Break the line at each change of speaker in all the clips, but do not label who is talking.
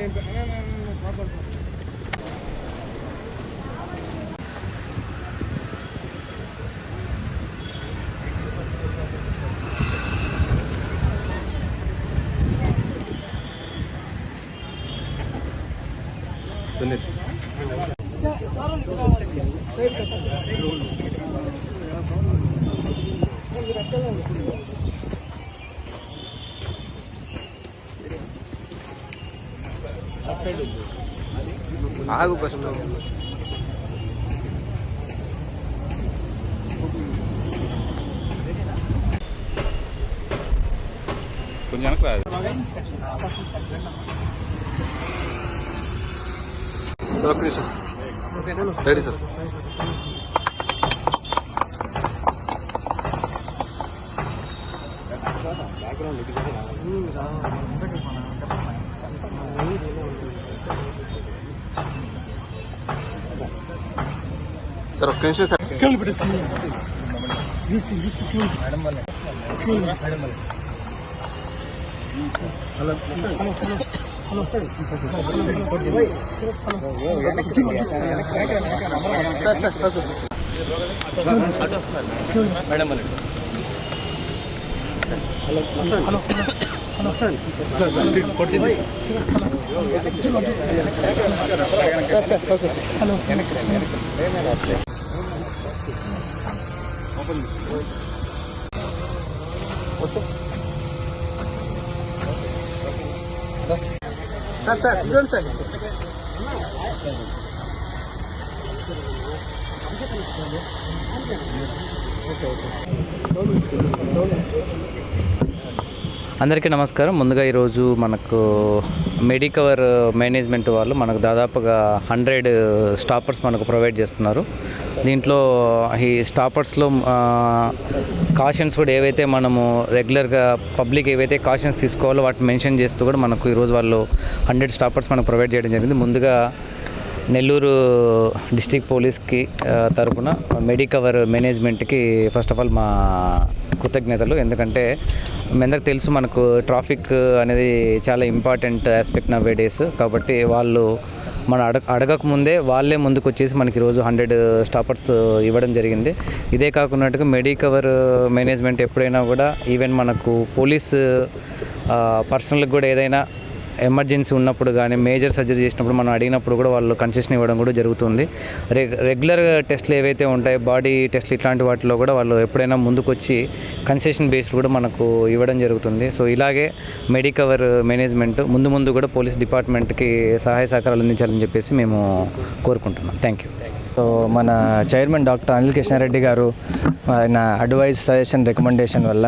Gracias.
ఆగు first. కొంచెం రాదు సార్ ఒక్క నిమిషం. Ready sir. సార్ ఒక్క నిమిషం సార్. సార్ సార్ ఇదిగోండి sir open this door. Okay. Sir, sir, don't sir. Okay, okay. Don't, don't.
అందరికీ నమస్కారం. ముందుగా ఈరోజు మనకు మెడికవర్ మేనేజ్మెంట్ వాళ్ళు మనకు దాదాపుగా హండ్రెడ్ స్టాపర్స్ మనకు ప్రొవైడ్ చేస్తున్నారు. దీంట్లో ఈ స్టాపర్స్లో కాషన్స్ కూడా ఏవైతే మనము రెగ్యులర్గా పబ్లిక్ ఏవైతే కాషన్స్ తీసుకోవాలో వాటిని మెన్షన్ చేస్తూ కూడా మనకు ఈరోజు వాళ్ళు హండ్రెడ్ స్టాపర్స్ మనకు ప్రొవైడ్ చేయడం జరిగింది. ముందుగా నెల్లూరు డిస్టిక్ పోలీస్కి తరఫున మెడికవర్ మేనేజ్మెంట్కి ఫస్ట్ ఆఫ్ ఆల్ మా కృతజ్ఞతలు. ఎందుకంటే మీ అందరికి తెలుసు మనకు ట్రాఫిక్ అనేది చాలా ఇంపార్టెంట్ ఆస్పెక్ట్ నా డేస్ కాబట్టి వాళ్ళు మన అడగ అడగక ముందే వాళ్ళే ముందుకు వచ్చేసి మనకి రోజు హండ్రెడ్ స్టాపర్స్ ఇవ్వడం జరిగింది. ఇదే కాకుండా మెడికవర్ మేనేజ్మెంట్ ఎప్పుడైనా కూడా ఈవెన్ మనకు పోలీస్ పర్సనల్కి కూడా ఏదైనా ఎమర్జెన్సీ ఉన్నప్పుడు కానీ మేజర్ సర్జరీ చేసినప్పుడు మనం అడిగినప్పుడు కూడా వాళ్ళు కన్సెషన్ ఇవ్వడం కూడా జరుగుతుంది. రె రెగ్యులర్ టెస్ట్లు ఏవైతే ఉంటాయో బాడీ టెస్ట్లు ఇట్లాంటి వాటిలో కూడా వాళ్ళు ఎప్పుడైనా ముందుకొచ్చి కన్సెషన్ బేస్డ్ కూడా మనకు ఇవ్వడం జరుగుతుంది. సో ఇలాగే మెడికవర్ మేనేజ్మెంట్ ముందు ముందు కూడా పోలీస్ డిపార్ట్మెంట్కి సహాయ సహకారాలు అందించాలని చెప్పేసి మేము కోరుకుంటున్నాం. Thank you.
సో మన చైర్మన్ డాక్టర్ అనిల్ కృష్ణారెడ్డి గారు ఆయన అడ్వైజ్ సజెషన్ రికమెండేషన్ వల్ల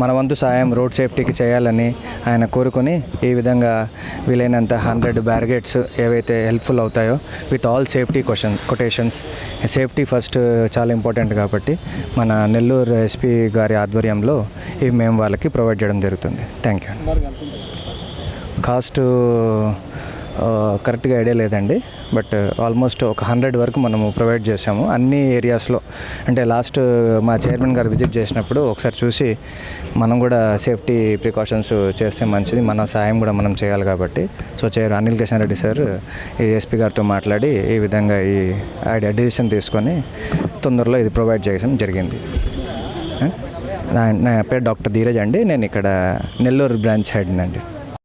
మన వంతు సాయం రోడ్ సేఫ్టీకి చేయాలని ఆయన కోరుకొని ఈ విధంగా వీలైనంత హండ్రెడ్ బ్యారిగేట్స్ ఏవైతే హెల్ప్ఫుల్ అవుతాయో with all safety question quotations safety first చాలా ఇంపార్టెంట్ కాబట్టి మన నెల్లూరు ఎస్పీ గారి ఆధ్వర్యంలో ఇవి మేము వాళ్ళకి ప్రొవైడ్ చేయడం జరుగుతుంది. Thank you. కాస్ట్ కరెక్ట్గా ఐడియా లేదండి. బట్ ఆల్మోస్ట్ ఒక హండ్రెడ్ వరకు మనము ప్రొవైడ్ చేసాము అన్ని ఏరియాస్లో అంటే లాస్ట్ మా చైర్మన్ గారు విజిట్ చేసినప్పుడు ఒకసారి చూసి మనం కూడా సేఫ్టీ ప్రికాషన్స్ చేస్తే మంచిది మన సాయం కూడా మనం చేయాలి కాబట్టి. So chair Anil Kishan Reddy sir ఈ ఎస్పీ గారితో మాట్లాడి ఈ విధంగా ఈ ఐడియా డిసిషన్ తీసుకొని తొందరలో ఇది ప్రొవైడ్ చేయడం జరిగింది. నా నా పేరు డాక్టర్ ధీరజ్ అండి. నేను ఇక్కడ నెల్లూరు బ్రాంచ్ హెడ్ అండి.